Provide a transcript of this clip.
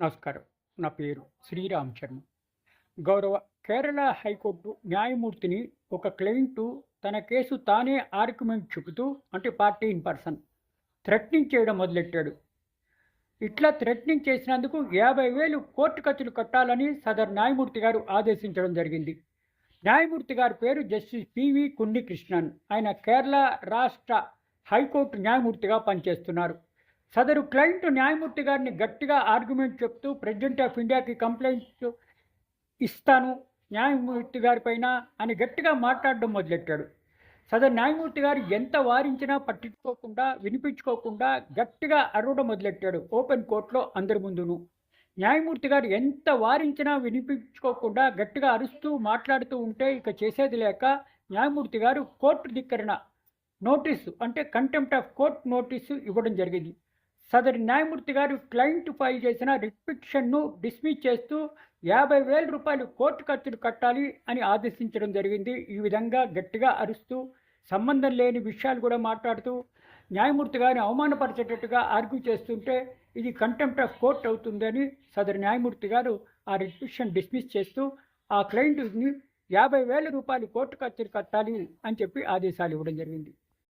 నమస్కారం. నా పేరు శ్రీరామ్ శర్మ. గౌరవ కేరళ హైకోర్టు న్యాయమూర్తిని ఒక క్లయింటు తన కేసు తానే ఆర్గ్యుమెంట్ చెబుతూ అంటే పార్టీ ఇన్ పర్సన్ థ్రెట్నింగ్ చేయడం మొదలెట్టాడు. ఇట్లా థ్రెట్నింగ్ చేసినందుకు యాభై వేలు కోర్టు ఖర్చులు కట్టాలని సదర్ న్యాయమూర్తి గారు ఆదేశించడం జరిగింది. న్యాయమూర్తి గారి పేరు జస్టిస్ పివి కృష్ణన్ ఆయన కేరళ రాష్ట్ర హైకోర్టు న్యాయమూర్తిగా పనిచేస్తున్నారు. సదరు క్లయింట్ న్యాయమూర్తి గారిని గట్టిగా ఆర్గ్యుమెంట్ చెప్తూ ప్రెసిడెంట్ ఆఫ్ ఇండియాకి కంప్లైంట్ ఇస్తాను న్యాయమూర్తి గారి పైన అని గట్టిగా మాట్లాడడం మొదలెట్టాడు. సదరు న్యాయమూర్తి గారు ఎంత వారించినా పట్టించుకోకుండా వినిపించుకోకుండా గట్టిగా అరవడం మొదలెట్టాడు ఓపెన్ కోర్టులో అందరి ముందును. న్యాయమూర్తి గారు ఎంత వారించినా వినిపించుకోకుండా గట్టిగా అరుస్తూ మాట్లాడుతూ ఉంటే ఇక చేసేది లేక న్యాయమూర్తి గారు కోర్టు ధిక్కరణ నోటీసు అంటే కంటెంప్ట్ ఆఫ్ కోర్ట్ నోటీసు ఇవ్వడం జరిగింది. సదరి న్యాయమూర్తి గారు క్లయింట్ ఫైల్ చేసిన రిపిక్షన్ను డిస్మిస్ చేస్తూ యాభై వేల రూపాయలు కోర్టు ఖర్చులు కట్టాలి అని ఆదేశించడం జరిగింది. ఈ విధంగా గట్టిగా అరుస్తూ సంబంధం లేని విషయాలు కూడా మాట్లాడుతూ న్యాయమూర్తి గారిని అవమానపరిచేటట్టుగా ఆర్గ్యూ చేస్తుంటే ఇది కంటెంప్ట్ ఆఫ్ కోర్ట్ అవుతుందని సదరు న్యాయమూర్తి గారు ఆ రిపిక్షన్ డిస్మిస్ చేస్తూ ఆ క్లయింట్ని యాభై వేల రూపాయలు కోర్టు ఖర్చులు కట్టాలి అని చెప్పి ఆదేశాలు ఇవ్వడం జరిగింది.